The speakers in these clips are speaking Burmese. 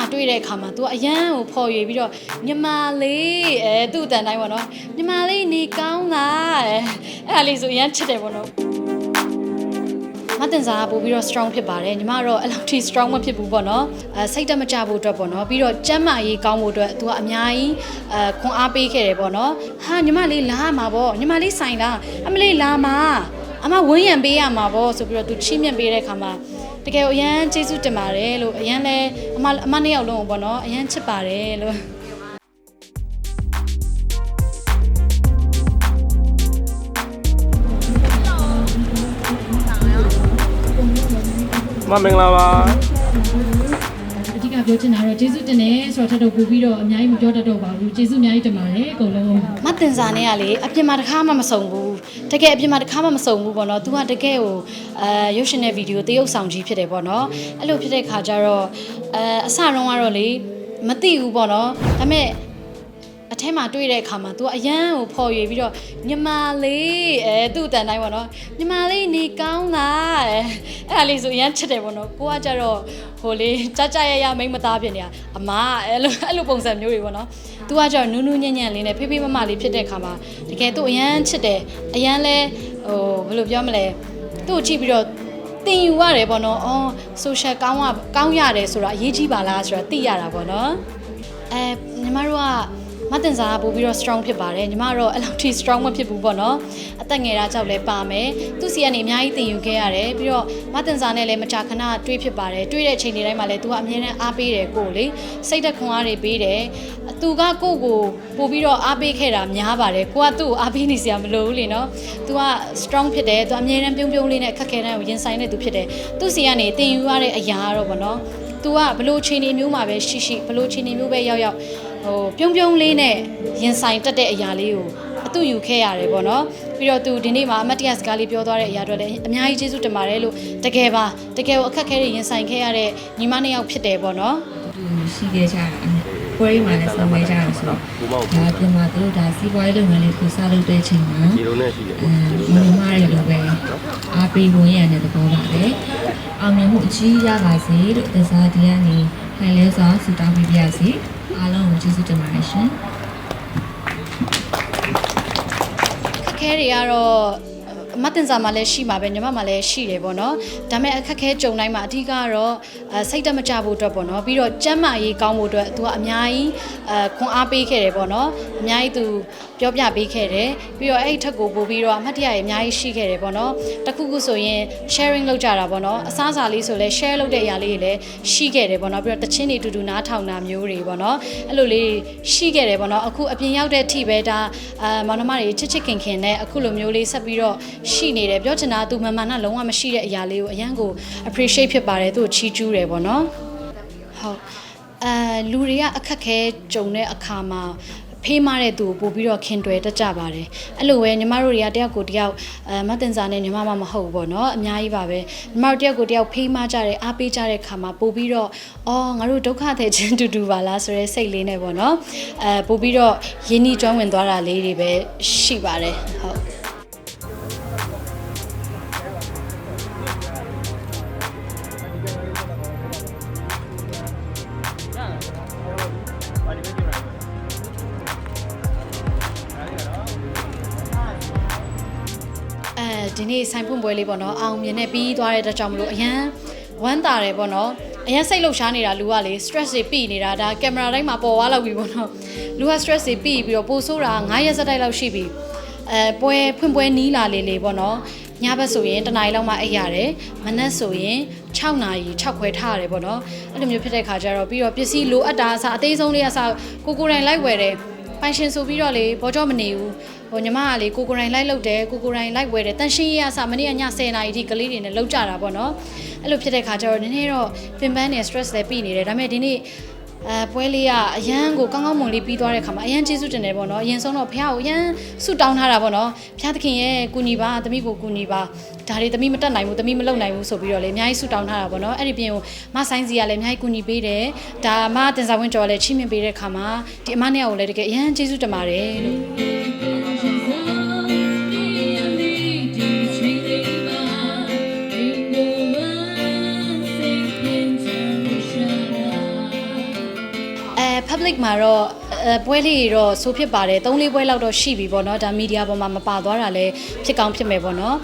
မှာတွေ့တဲ့အခါမှာ तू အရန်ကိုဖော်ရွေပြီးတော့ညီမလေးအဲသူ့အတန်တိုင်းပေါ့နော်ညီမလေးနေကောင်းလားအဲအဲ့ဒါလေးဆိုအရန်ချစ်တယ်ပေါ့နော်မတင်စားပို့ပြီးတော့ strong ဖြစ်ပါတယ်ညီမကတော့အဲ့လောက်ထိ strong မဖြစ်ဘူးပေါ့နော်အဲစိတ်တက်မကြဖို့အတွက်ပေါ့နော်ပြီးတော့ကျန်းမာရေးကောင်းဖို့အတွက် तू ကအများကြီးအဲခွန်အားပေးခဲ့တယ်ပေါ့နော်ဟာညီမလေးလာမှာပေါ့ညီမလေးဆိုင်လားအမလေးလာမှာ အမဝန်းရံပေးရမှာပေါ့ဆိုပြီးတော့ तू ချီးမြှင့်ပေးတဲ့အခါမှာတကယ်ကိုအရန်ကျေးဇူးတင်ပါတယ်လို့အရန်လဲအမအမနှစ်ယောက်လုံးကိုပေါ့နော်အရန်ချစ်ပါတယ်လို့မမင်္ဂလာပါ အဓိကပြောချင်တာတော့ကျေးဇူးတင်တယ်ဆိုတော့ထပ်တော့ပို့ပြီးတော့အများကြီးမပြောတတ်တော့ပါဘူးကျေးဇူးအများကြီးတင်ပါတယ်အကုန်လုံးမတင်စာနဲ့ကလေအပြင်မှာတစ်ခါမှမစုံဘူးတကယ်အပြင်မှာတစ်ခါမှမစုံဘူးပေါ့နော် तू ကတကယ်ကိုအဲရုပ်ရှင်တဲ့ဗီဒီယိုတရုပ်ဆောင်ကြီးဖြစ်တယ်ပေါ့နော်အဲ့လိုဖြစ်တဲ့ခါကျတော့အဲအစတုန်းကတော့လေမသိဘူးပေါ့နော်ဒါပေမဲ့အ ထဲမှာတွေ့တဲ့အခါမှာ तू အရန်ကိုဖော်ရွေပြီးတော့ညီမလေးအဲသူ့အတန်တိုင်းပေါ့နော်ညီမလေးနေကောင်းလားအဲအဲ့ဒါလေးဆိုအရန်ချစ်တယ်ပေါ့နော်ကိုကကြတော့ဟိုလေကြကြရရမိတ်မသားဖြစ်နေတာအမအဲ့လိုအဲ့လိုပုံစံမျိုးတွေပေါ့နော် तू ကကြတော့နူးနူးညံ့ညံ့လေးနဲ့ဖေးဖေးမမလေးဖြစ်တဲ့အခါမှာတကယ်သူ့အရန်ချစ်တယ်အရန်လဲဟိုဘယ်လိုပြောမလဲသူ့ကိုကြည့်ပြီးတော့တင်ယူရတယ်ပေါ့နော်အော် social ကောင်းကကောင်းရတယ်ဆိုတာအရေးကြီးပါလားဆိုတာသိရတာပေါ့နော်အဲညီမတို့က မတင်စားပို့ပြီးတော့ strong ဖြစ်ပါတယ်ညီမကတော့အဲ့လောက်ထိ strong မဖြစ်ဘူးပေါ့နော်အသက်ငယ်တာကြောင့်လည်းပါမယ်သူစီကနေအများကြီးသင်ယူခဲ့ရတယ်ပြီးတော့မတင်စားနဲ့လည်းမကြာခဏတွေးဖြစ်ပါတယ်တွေးတဲ့အချိန်တွေတိုင်းမှာလည်းသူကအမြဲတမ်းအားပေးတယ်ကိုလေစိတ်သက်ခွန်အားတွေပေးတယ်သူကကိုကိုပို့ပြီးတော့အားပေးခဲ့တာများပါတယ်ကိုကသူ့ကိုအားပေးနေစရာမလိုဘူးလေနော်သူက strong ဖြစ်တယ်သူအမြဲတမ်းပြုံးပြုံးလေးနဲ့ခက်ခဲတဲ့ကိုရင်ဆိုင်တဲ့သူဖြစ်တယ်သူစီကနေသင်ယူရတဲ့အရာကတော့ပေါ့နော် तू ကဘလို့ခြေနေမျိုးမှာပဲရှိရှိဘလို့ခြေနေမျိုးပဲရောက်ရောက် ဟိုပြုံးပြုံးလေးနဲ့ရင်ဆိုင်တက်တဲ့အရာလေးကိုအတူယူခဲ့ရတယ်ပေါ့နော်ပြီးတော့ तू ဒီနေ့မှာအမတ်တရစကားလေးပြောသွားတဲ့အရာတွေလည်းအများကြီးကျေးဇူးတင်ပါတယ်လို့တကယ်ပါတကယ်ကိုအခက်ခဲတွေရင်ဆိုင်ခဲ့ရတဲ့ညီမနှစ်ယောက်ဖြစ်တယ်ပေါ့နော်သူရှိခဲ့ကြတာပွဲရီမှာလည်းဆောင်ခဲ့ကြတာဆိုတော့ဒါပြင်မှာသူတို့ဒါစီးပွားရေးလုပ်ငန်းလေးကိုစလုပ်တဲ့အချိန်မှာဒီလိုနဲ့ရှိတယ်အဲမမရလိုပဲအားပေးဝင်ရတဲ့သဘောပါပဲအောင်မြင်မှုအကြီးရပါစေလို့သစားဒီကနေခိုင်လဲစွာဆုတောင်းပေးပါရစေ အားလုံးကိုကျေးဇူးတင်ပါတယ်ရှင်အခက်ခဲတွေကတော့အ မတ်တင်စာမှာလည်းရှိမှာပဲညီမမှာလည်းရှိတယ်ပေါ့နော်ဒါပေမဲ့အခက်ခဲကြုံတိုင်းမှာအဓိကကတော့အဲစိတ်တက်မကြဖို့အတွက်ပေါ့နော်ပြီးတော့ကျန်းမာရေးကောင်းဖို့အတွက်သူကအများကြီးအဲခွန်အားပေးခဲ့တယ်ပေါ့နော်အများကြီးသူပြောပြပေးခဲ့တယ်ပြီးတော့အဲ့ဒီထက်ကိုပို့ပြီးတော့အမှတ်တရတွေအများကြီးရှိခဲ့တယ်ပေါ့နော်တခုခုဆိုရင် sharing လုပ်ကြတာပေါ့နော်အစားအစာလေးဆိုလဲ share လုပ်တဲ့အရာလေးတွေလည်းရှိခဲ့တယ်ပေါ့နော်ပြီးတော့တချင်းတွေတူတူနားထောင်တာမျိုးတွေပေါ့နော်အဲ့လိုလေးရှိခဲ့တယ်ပေါ့နော်အခုအပြင်ရောက်တဲ့အထိပဲဒါအာမောင်နှမတွေချစ်ချစ်ခင်ခင်နဲ့အခုလိုမျိုးလေးဆက်ပြီးတော့ရှိနေတယ်ပြောချင်တာသူမန်မာနလုံးဝမရှိတဲ့အရာလေးကိုအရန်ကို appreciate ဖြစ်ပါတယ်သူ့ကိုချီးကျူးတယ်ပေါ့နော်ဟုတ်အဲလူတွေကအခက်ခဲကြုံတဲ့အခါမှာဖေးမတဲ့သူကိုပို့ပြီးတော့ခင်တွယ်တတ်ကြပါတယ်အဲ့လိုပဲညီမတို့တွေကတယောက်ကိုတယောက်အဲမတင်စာနဲ့ညီမမမဟုတ်ဘူးပေါ့နော်အများကြီးပါပဲညီမတို့တယောက်ကိုတယောက်ဖေးမကြတယ်အားပေးကြတဲ့ခါမှာပို့ပြီးတော့အော်ငါတို့ဒုက္ခတဲ့ချင်းတူတူပါလားဆိုရဲစိတ်လေးနဲ့ပေါ့နော်အဲပို့ပြီးတော့ရင်းနှီးကျွမ်းဝင်သွားတာလေးတွေပဲရှိပါတယ်ဟုတ် ဒီနေ့ဆိုင်ဖွင့်ပွဲလေးပေါ့နော်အောင်မြင်နဲ့ပြီးသွားတဲ့အတွက်ကြောင့်မလို့အရန်ဝမ်းသာတယ်ပေါ့နော်အရန်စိတ်လှုပ်ရှားနေတာလူကလေ stress တွေပြီးနေတာဒါကင်မရာတိုင်းမှာပေါ်သွားလောက်ပြီပေါ့နော်လူက stress တွေပြီးပြီးတော့ပိုဆိုးတာ9ရက်စက်တိုက်လောက်ရှိပြီအဲပွဲဖွင့်ပွဲနီးလာလေလေပေါ့နော်ညဘက်ဆိုရင်တနားရီလောက်မှအိပ်ရတယ်မနက်ဆိုရင်6နာရီ6ခွဲထားရတယ်ပေါ့နော်အဲ့လိုမျိုးဖြစ်တဲ့ခါကျတော့ပြီးတော့ပစ္စည်းလိုအပ်တာအစားအသေးဆုံးလေးအစားကိုကိုယ်တိုင်လိုက်ဝယ်တယ်ပိုင်ရှင်ဆိုပြီးတော့လေဘောကြောမနေဘူး ဟိုညီမကလေကိုကိုရိုင်းလိုက်လုပ်တယ်ကိုကိုရိုင်းလိုက်ဝယ်တယ်တန်ရှင်းရေးအစားမနေ့ကည10နာရီထိကလေးတွေနဲ့လောက်ကြတာပေါ့နော်အဲ့လိုဖြစ်တဲ့ခါကျတော့နည်းနည်းတော့ပင်ပန်းနေ stress လည်းပြီးနေတယ်ဒါပေမဲ့ဒီနေ့အဲပွဲလေးကအရန်ကိုကောင်းကောင်းမွန်လေးပြီးသွားတဲ့ခါမှာအရန်ကျေးဇူးတင်တယ်ပေါ့နော်အရင်ဆုံးတော့ဖះကိုအရန်ဆုတောင်းထားတာပေါ့နော်ဖះသခင်ရဲ့ကူညီပါသမီးကိုကူညီပါဒါတွေသမီးမတက်နိုင်ဘူးသမီးမလုပ်နိုင်ဘူးဆိုပြီးတော့လေအများကြီးဆုတောင်းထားတာပေါ့နော်အဲ့ဒီပြင်ကိုမဆိုင်စီကလည်းအများကြီးကူညီပေးတယ်ဒါမတင်စာဝင်းကျော်လည်းချိမြင့်ပေးတဲ့ခါမှာဒီအမနဲ့ကိုလည်းတကယ်အရန်ကျေးဇူးတင်ပါတယ်လို့ public မှာတော့အဲပွဲလေးတွေတော့ဆိုဖြစ်ပါတယ်၃လေးပွဲလောက်တော့ရှိပြီပေါ့နော်ဒါမီဒီယာပေါ်မှာမပါသွားတာလည်းဖြစ်ကောင်းဖြစ်မယ်ပေါ့နော်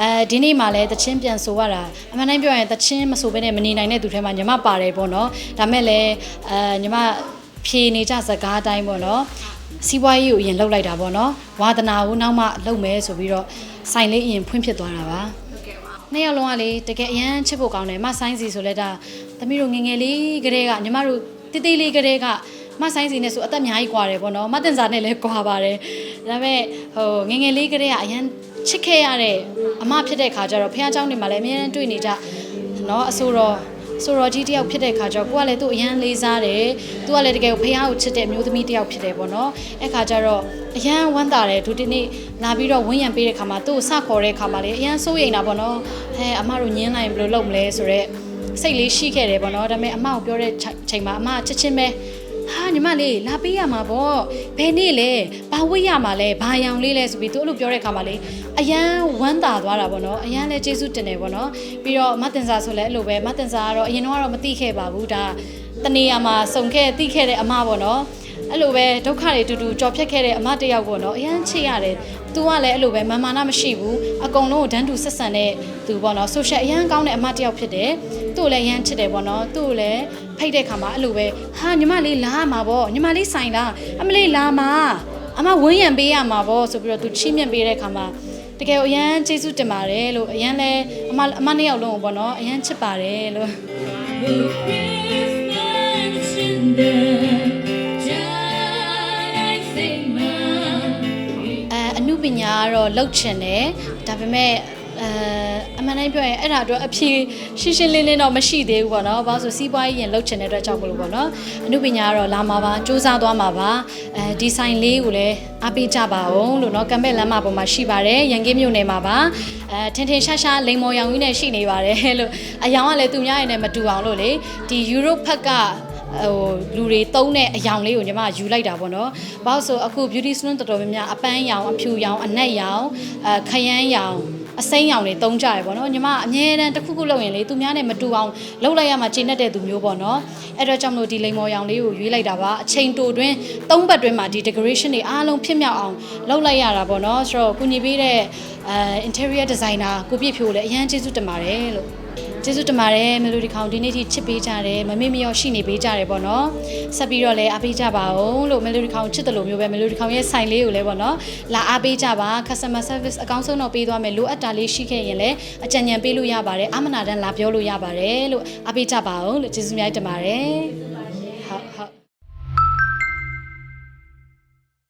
အဲဒီနေ့မှလည်းတချင်းပြန်ဆိုရတာအမှန်တိုင်းပြောရင်တချင်းမဆိုဘဲနဲ့မနေနိုင်တဲ့သူထဲမှာညီမပါတယ်ပေါ့နော်ဒါမဲ့လည်းအဲညီမဖြေနေကြစကားအတိုင်းပေါ့နော်စီးပွားရေးကိုအရင်လှုပ်လိုက်တာပေါ့နော်ဝါသနာကိုနောက်မှလှုပ်မယ်ဆိုပြီးတော့ဆိုင်လေးအရင်ဖွင့်ဖြစ်သွားတာပါနှစ်ယောက်လုံးကလေတကယ်အရန်ချစ်ဖို့ကောင်းတယ်မဆိုင်စီဆိုလဲဒါသမီးတို့ငယ်ငယ်လေးကတည်းကညီမတို့ တေးသေးလေးကတည်းကမဆိုင်စီနဲ့ဆိုအသက်အများကြီးกว่าတယ်ပေါ့နော်မတင်စာနဲ့လည်းกว่าပါတယ်ဒါပေမဲ့ဟိုငယ်ငယ်လေးကတည်းကအရန်ချစ်ခဲ့ရတဲ့အမဖြစ်တဲ့ခါကျတော့ဖះเจ้าနေမှာလည်းအများနဲ့တွေ့နေကြနော်အဆိုတော့ဆိုတော့ကြီးတယောက်ဖြစ်တဲ့ခါကျတော့ကိုကလည်းသူ့အရန်လေးစားတယ်သူကလည်းတကယ်ကိုဖះကိုချစ်တဲ့အမျိုးသမီးတယောက်ဖြစ်တယ်ပေါ့နော်အဲ့ခါကျတော့အရန်ဝမ်းသာတယ်ဒုတိနေ့လာပြီးတော့ဝန်းရံပေးတဲ့ခါမှာသူ့ကိုစခေါ်တဲ့ခါမှာလေအရန်စိုးရိမ်တာပေါ့နော်ဟဲအမတို့ညင်းလိုက်ဘယ်လိုလုပ်မလဲဆိုတော့ စိတ်လေးရှိခဲ့တယ်ပေါ့နော်ဒါပေမဲ့အမကိုပြောတဲ့ချိန်မှာအမချစ်ချင်းပဲဟာညီမလေးလာပေးရမှာပေါ့ဘယ်နေ့လဲဘာဝိတ်ရမှာလဲဘာရောင်လေးလဲဆိုပြီးသူအဲ့လိုပြောတဲ့ခါမှာလေအရန်ဝမ်းသာသွားတာပေါ့နော်အရန်လဲကျေးဇူးတင်တယ်ပေါ့နော်ပြီးတော့မတင်စာဆိုလဲအဲ့လိုပဲမတင်စာကတော့အရင်တော့မသိခဲ့ပါဘူးဒါတနေရာမှာစုံခဲ့သိခဲ့တဲ့အမပေါ့နော် အဲ့လိုပဲဒုက္ခတွေအတူတူကြော်ဖြတ်ခဲ့တဲ့အမတစ်ယောက်ပေါ့နော်အရန်ချစ်ရတယ်။ तू ကလည်းအဲ့လိုပဲမာမာနမရှိဘူး။အကုန်လုံးကိုဒန်းတူဆက်ဆံတဲ့သူပေါ့နော်။ social အရန်ကောင်းတဲ့အမတစ်ယောက်ဖြစ်တယ်။သူ့ကိုလည်းအရန်ချစ်တယ်ပေါ့နော်။သူ့ကိုလည်းဖိတ်တဲ့ခါမှာအဲ့လိုပဲဟာညီမလေးလာမှာပေါ့ညီမလေးဆိုင်လားအမလေးလာမှာအမဝန်းရံပေးရမှာပေါ့ဆိုပြီးတော့ तू ချီးမြှင့်ပေးတဲ့ခါမှာတကယ်ကိုအရန်ကျေးဇူးတင်ပါတယ်လို့အရန်လဲအမအမနှစ်ယောက်လုံးကိုပေါ့နော်အရန်ချစ်ပါတယ်လို့အဲအမှု ပညာကတော့လှုပ်ချင်တယ်ဒါပေမဲ့အဲအမှန်တိုင်းပြောရင်အဲ့ဒါအတွက်အဖြေရှင်းရှင်းလင်းလင်းတော့မရှိသေးဘူးပေါ့နော်။ဘာလို့ဆိုစီးပွားရေးရင်လှုပ်ချင်တဲ့အတွက်ကြောင့်မလို့ပေါ့နော်။အမှုပညာကတော့လာမှာပါစူးစမ်းသွားမှာပါ။အဲဒီဆိုင်လေးကိုလည်းအားပေးကြပါအောင်လို့နော်။ကံပဲ့လမ်းမပေါ်မှာရှိပါတယ်။ရန်ကင်းမြို့နယ်မှာပါ။အဲထင်ထင်ရှားရှားလိန်မော်ရောင်ကြီးနဲ့ရှိနေပါတယ်လို့အယောင်ကလည်းသူများရင်လည်းမတူအောင်လို့လေဒီ Europe ဖက်က ဟိုလူတွေသုံးတဲ့အယောင်လေးကိုညီမယူလိုက်တာပေါ့နော်။ဘာလို့ဆိုအခု beauty salon တော်တော်များများအပန်းရောင်အဖြူရောင်အနက်ရောင်အခရမ်းရောင်အစိမ်းရောင်တွေသုံးကြရပေါ့နော်ညီမအမြဲတမ်းတစ်ခုခုလုပ်ရင်လေသူများနဲ့မတူအောင်လုပ်လိုက်ရမှချိန်တဲ့သူမျိုးပေါ့နော်အဲ့တော့ကြောင့်မလို့ဒီလိန်မော်ရောင်လေးကိုရွေးလိုက်တာပါအချိန်တိုတွင်းသုံးပတ်တွင်းမှာဒီ decoration တွေအားလုံးဖြစ်မြောက်အောင်လုပ်လိုက်ရတာပေါ့နော်ဆိုတော့ကုညီပေးတဲ့အဲ interior designer ကိုပြည့်ဖြိုးလည်းအရန်ကျေးဇူးတင်ပါတယ်လို့ ကျေးဇူးတင်ပါတယ်မလိုဒီခေါင်ဒီနေ့ထိချစ်ပေးကြတယ်မမေ့မလျော့ရှိနေပေးကြတယ်ပေါ့နော်ဆက်ပြီးတော့လည်းအားပေးကြပါအောင်လို့မလိုဒီခေါင်ချစ်တယ်လို့မျိုးပဲမလိုဒီခေါင်ရဲ့ဆိုင်လေးကိုလည်းပေါ့နော်လာအားပေးကြပါ customer service အကောင်းဆုံးတော့ပေးသွားမယ်လိုအပ်တာလေးရှိခဲ့ရင်လည်းအကြံဉာဏ်ပေးလို့ရပါတယ်အမနာတန်းလာပြောလို့ရပါတယ်လို့အားပေးကြပါအောင်လို့ကျေးဇူးများတင်ပါတယ်ဟုတ်ဟုတ်